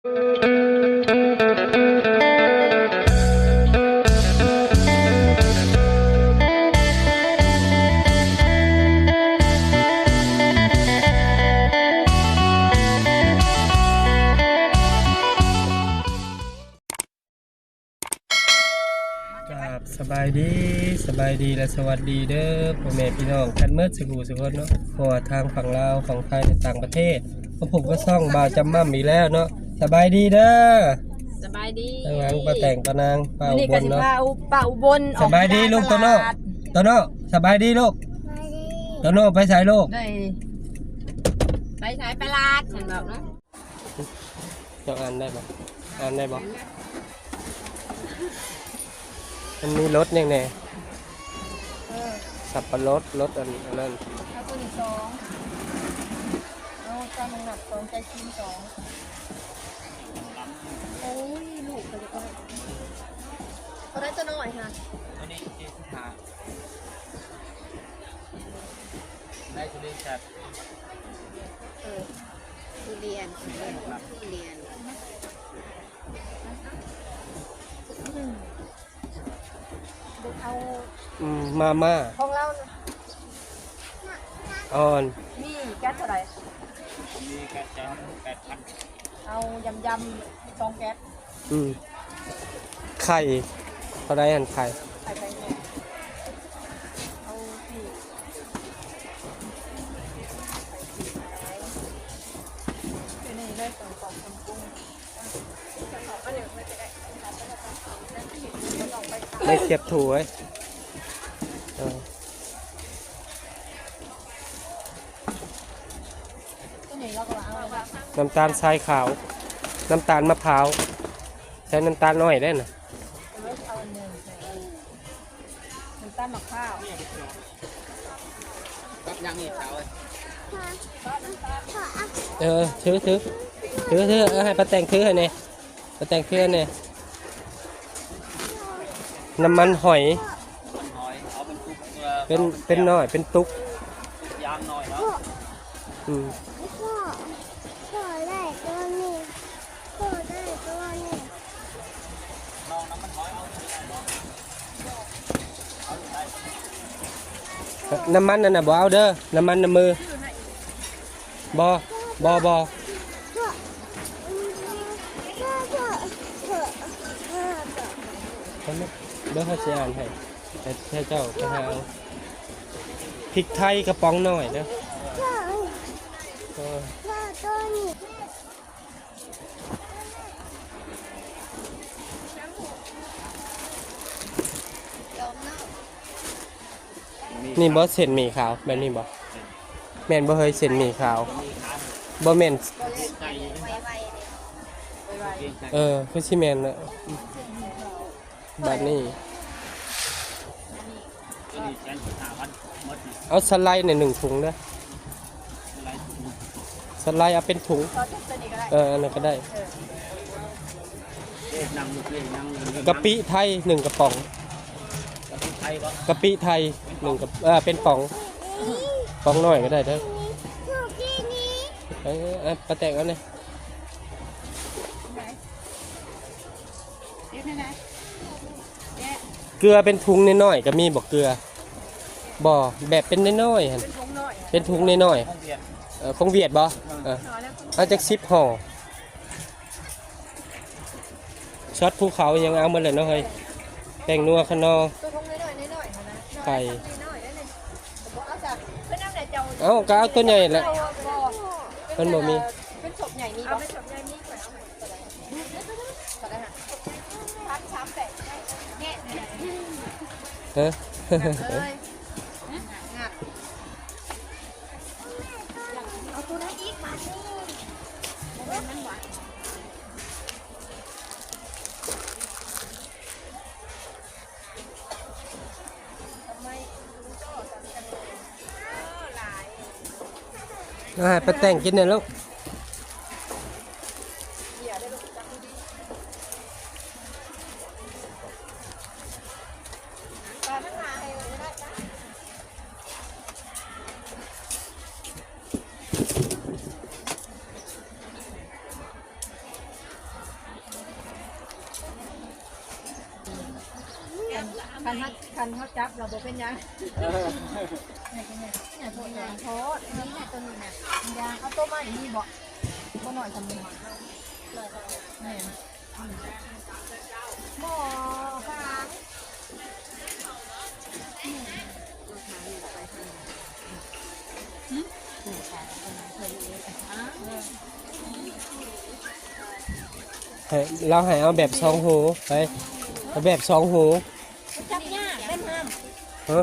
ครับสบายดีสบายดีและสวัสดีเด้อพ่อแม่พี่น้องกันเมื่อสักครู่สักคนเนาะเพราะว่าทางฝั่งลาวฝั่งไทยในต่างประเทศเพราะผมก็ซ่องบาวจำมั่มอีกแล้วเนาะ สบายดีเด้อสบายดีทางหลังป้าแต่งป้านางป้าอุนี่บก็ลสิเนาะ พาอุป้าอุบลอสอกบายดีลูกโตโน่โตโน่สบายดีลูกโตโน่ไปใส่ลูกได้ไปสายไปลาดฉันบอกเนาะเจ้าอ่านได้ปะอ่านได้ปะมันมีรถเนี่ยแน่สับปะรดรถอันอันนั้นเอาตัวนี้สองเอาจานหนักสองใจชิ้นสอง มมาม่าของเราออน นี่แก๊สเท่าไหร่มีกระจังแปดพันเอายำยำสองแก๊สอืมไข่เขาได้หันไข่ใส่ไปเนี่ยเอาสี่เป็นนี่ได้สองกล่องทำกุ้งจะขอก็เดี๋ยวไม่จะได้ไม่เสียบถูไว้เออ ตัวนี้เราก็เอาแบบ น้ำตาลทรายขาว น้ำตาลมะพร้าวใช้น้ำตาลน้อยได้นะเอาไว้เอาหนึ่งน้ำตาลมะพร้าวเออถือถือถือถือเออให้ป้าแต่งถือให้เนี่ยป้าแต่งถือให้เนี่ยน้ำมันหอยหอยเอาเป็นตุกเอ่อเป็นเป็นน้อยเป็นตุกยางหน่อยเนาะ อืม พ่อพ่อได้ตัวนี้พ่อได้ตัวนี้ ลองน้ำมันหอยเอา น้ำมันนั่นน่ะบ่เอาเด้อน้ำมันน้ำมือบ่บ่บ่พ่อพ่อพ่อพ่อพ่อพ่อเขาไม่เดี๋ยวเขาจะอ่านให้ให้เจ้าไปหาเอาพริกไทยกระป๋องหน่อยเด้อพ่อ เออ พ่อตัวนี้ นี่บ่เส้นหมี่ขาวแบบนี้บ่แม่นบ่เฮ้ยเส้นหมี่ขาวบ่แม่นเออคือสิแม่นน่ะแบบนี้ก็ดีแสนสิบห้าพันหมดนี่เอาสไลด์ในหนึ่งถุงเด้ออะสไลด์เอาเป็นถุง เอออันนั้นก็ได้กะปิไทยหนึ่งกระป๋อง กะปิไทยก็กะปิไทยหนึ่งกระเออเป็นป๋องป๋องน้อยก็ได้เด้อพ่อที่นี้เออเอาปลาแตกเอาเนี่ยเดี๋ยวนะแกะเกลือเป็นถุงน้อยๆก็มีบอกเกลือบ่แบบเป็นน้อยๆหั่นเป็นถุงน้อยเป็นถุงน้อยห้องเรียนๆเออของเวียดบ่เออน้อยแล้วเอาจากซิปห่อช็อตภูเขายังเอาหมาเลยเนาะเฮ้ยแป้งนัวขนอ ไข่น้อยๆนั่นเลยบอกเอาจากเพื่อนน้ำไหนเจ้าเอ้าก็เอาตัวใหญ่แหละเอาบ่มันบ่มีเป็นศพใหญ่มีบ่เป็นศพใหญ่มีก่อนเอาไปก็ได้ฮ ให้ป้าแต่งกินเนี่ยลูก คันฮักคันเขาจับเราบ่เป็นหยังเนี่ยตัวหญ่โทษนี่แหละตัวนี้น่ะยางเอาตัวมาอย่างนี้บ่บ่หน่อยจำนวนแม่นหมอฟางให้เราให้เอาแบบสองหูไปเอาแบบสองหู จับยากเป็นห้าม ฮะ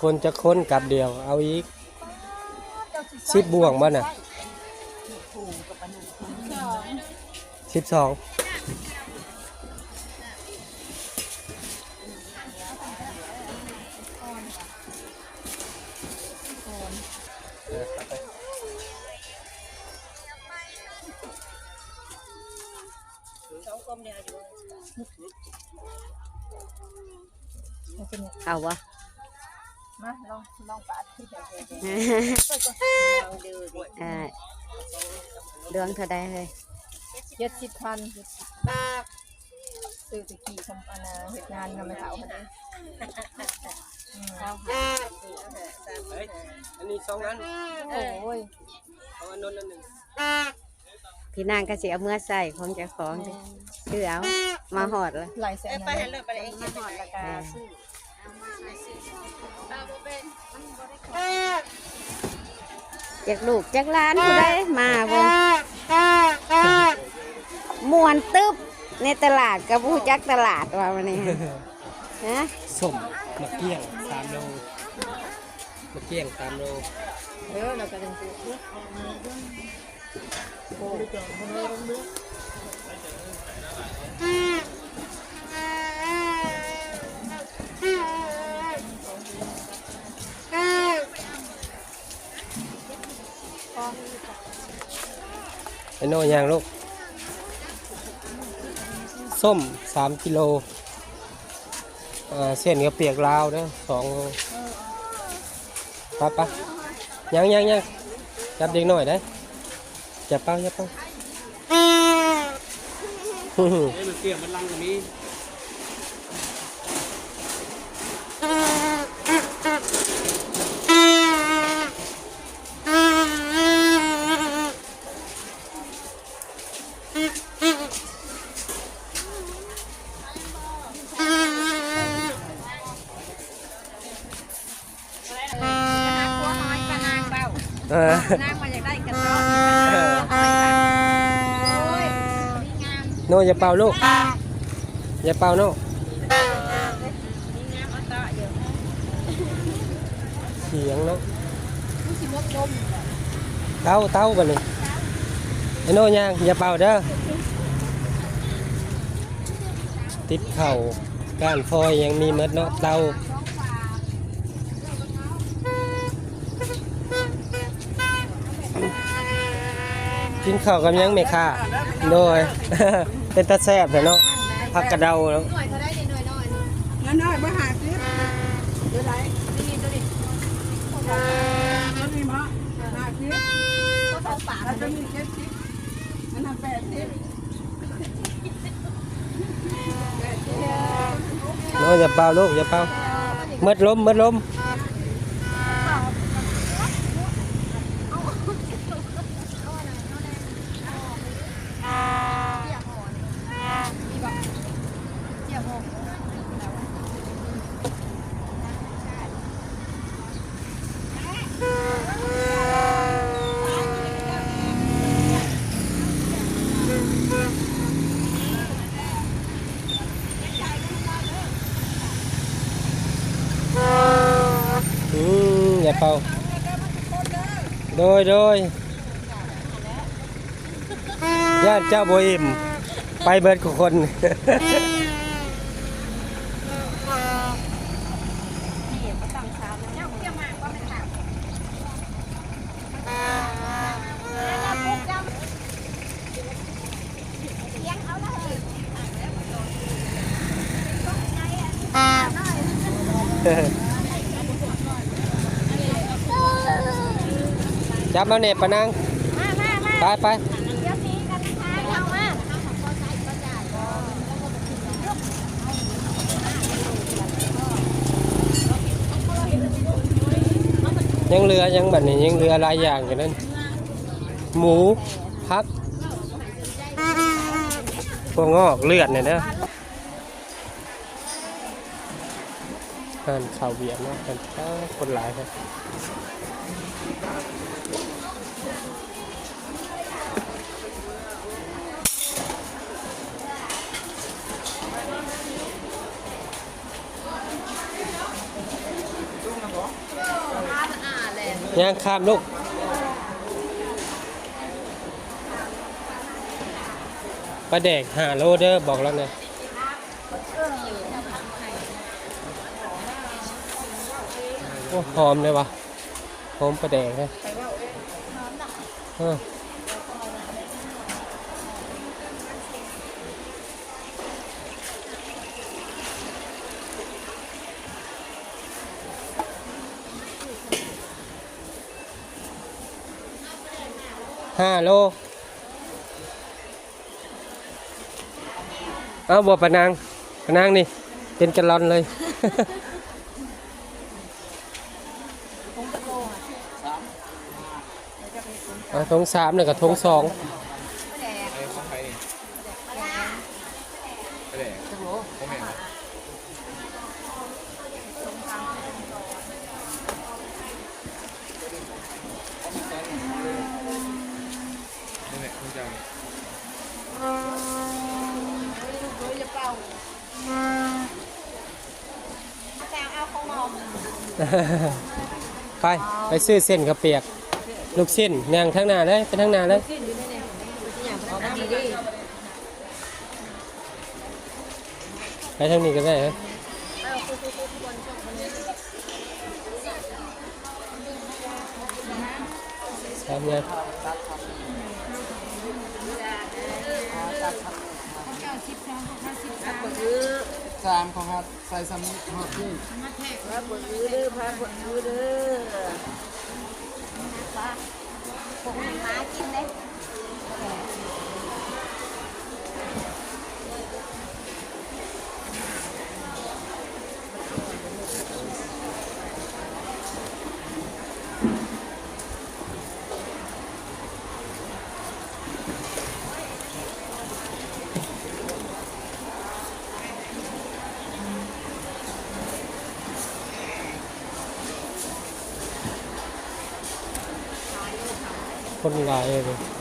คนจะค้นกลับเดียว เอาอีกสิบบ่วงบ้าน่ะสิบสอง เอาวะมาลองลองปาดที่เออเรื่องเท่าใดเลยเจ็ดสิบพันซื้อไปขี่คำปานาเหตุงานกันไม่เท่ากันเลยอันนี้สองอันโอ้ยเอาอันนนอันหนึ่งพี่นางก็สิเอาเมื่อใส่ของเจ้าของดิชื่อเอามาหอดเลยหลายแสนไปเลยไปเองมาหอดราคาซื้อ จากลูกจากหล้านผู้ใดมาเบ่มวนตึ๊บในตลาดกับผู้จักตลาดว่าวันนี้ฮะส้มมะเกี้ยงสามโลมะเกี้ยงสามโลเออเราก็ต้องซื้อ ไอ้โน่ยางลูก ส้มสามกิโลอ่าเส้นก็เปียกลาวเด้อสองโลปะปะยังยังยังจับเด็กหน่อยได้จับเป้าจับเป้าเอ้ยมันเกี่ยงมันลังตรงนี้ โอ้ยนี่งามโน่อย่าเป่าลูก อย่าเป่าโน่นี่งามเอาต่ออยู่เสียงเนาะผู้สิมกดมเต้าเต้ากันเลยไอ้โน่ยางอย่าเป่าเด้อ ติดเข่าก้านฟอยยังมีเมดเนาะเต้า กินข้าวกับยังไม่ค่าโดย เป็นตาแซ่บเลยเนาะผักกระเดาเนาะหน่อยเท่าได้หน่อยหน่อยน้อยน้อยๆมาหาซื้อเดี๋ยวไหนนี่ตัวนี้มันมีมะหาซื้อก็สองปากแล้วจะมีเจ็ดสิบอันนั้นแปดสิบโน่อย่าเป่าลูกอย่าเป่าเมดลมเมดลม มอย่าเปาโดยโดยญาติเจ้าโบอิ่ม ไปเบิดกับคน จับมาเน็บปะนางมามามาไปไปเดี๋ยวนี้กันนะคะเอามายังเรือยังแบบนี้ยังเรือหลายอย่างอยู่นั่นหมูพักพวกงอกเลือดเนี่ยเด้ ชานข่าวเวียดนาะกันอ้าคนหลายครับย่างข้ามลูกปลาแดกหาโลเด้อบอกแล้วไง โอ้หอมเลยวะหอมปลาแดกเลยห้าโลเอาบัวปะนางปะนางนี่เป็นกลลอนเลย เอาทงสามเนี่ยกับทงสองไอ้ของใครนี่ไปเลยของแม่นี่แหละคุณจังแต่เอาของหมอม ไปไปซื้อเส้นกระเปียก ลูกสิ้นนางทั้งหน้าเลยไปทั้งหน้าเลยไปทางนี้ก็ได้ครับสามเนี่ยสามของครับใส่ซ้ำหอดที่พวกหมากินเลย คนหลายเลย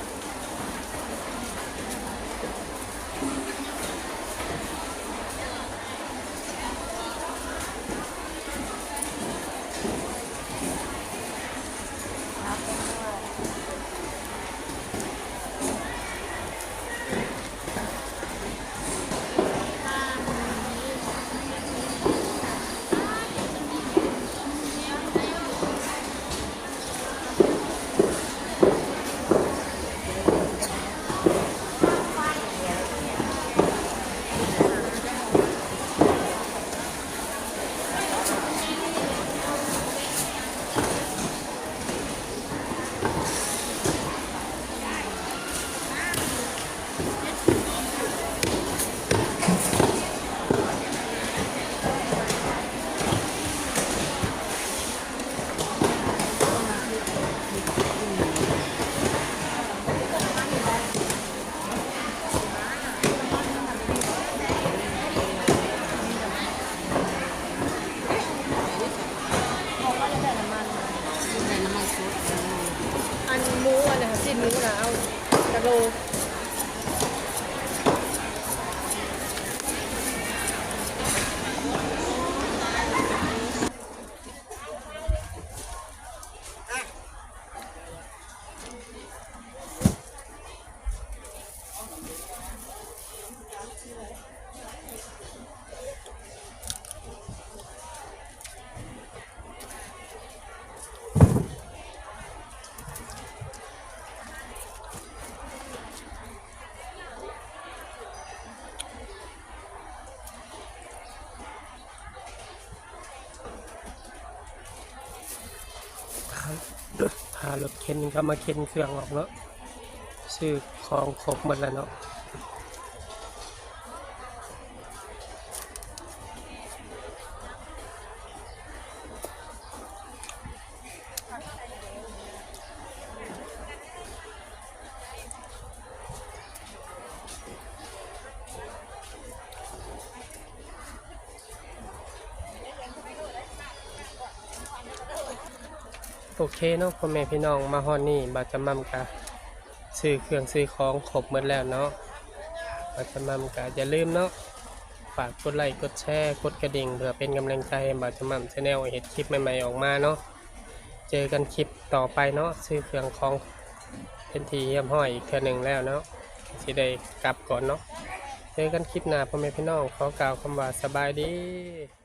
หารถเข็นก็มาเข็นเครื่องออกเนาะซื้อของครบหมดแล้วเนาะ เคเนาะพ่อแม่พี่น้องมาฮอดนี่บาจะมั่มกะซื้อเครื่องซื้อของครบหมดแล้วเนาะบาจะมั่มกะอย่าลืมเนาะฝากกดไลค์กดแชร์กดกระดิ่งเพื่อเป็นกำลังใจให้บาจะมั่มชาแนลเห็นคลิปใหม่ๆออกมาเนาะเจอกันคลิปต่อไปเนาะซื้อเครื่องของเป็นทีเยี่ยมห้อยอีกเทื่อหนึ่งแล้วเนาะสิได้กลับก่อนเนาะเจอกันคลิปหน้าพ่อแม่พี่น้องขอกล่าวคำว่าสบายดี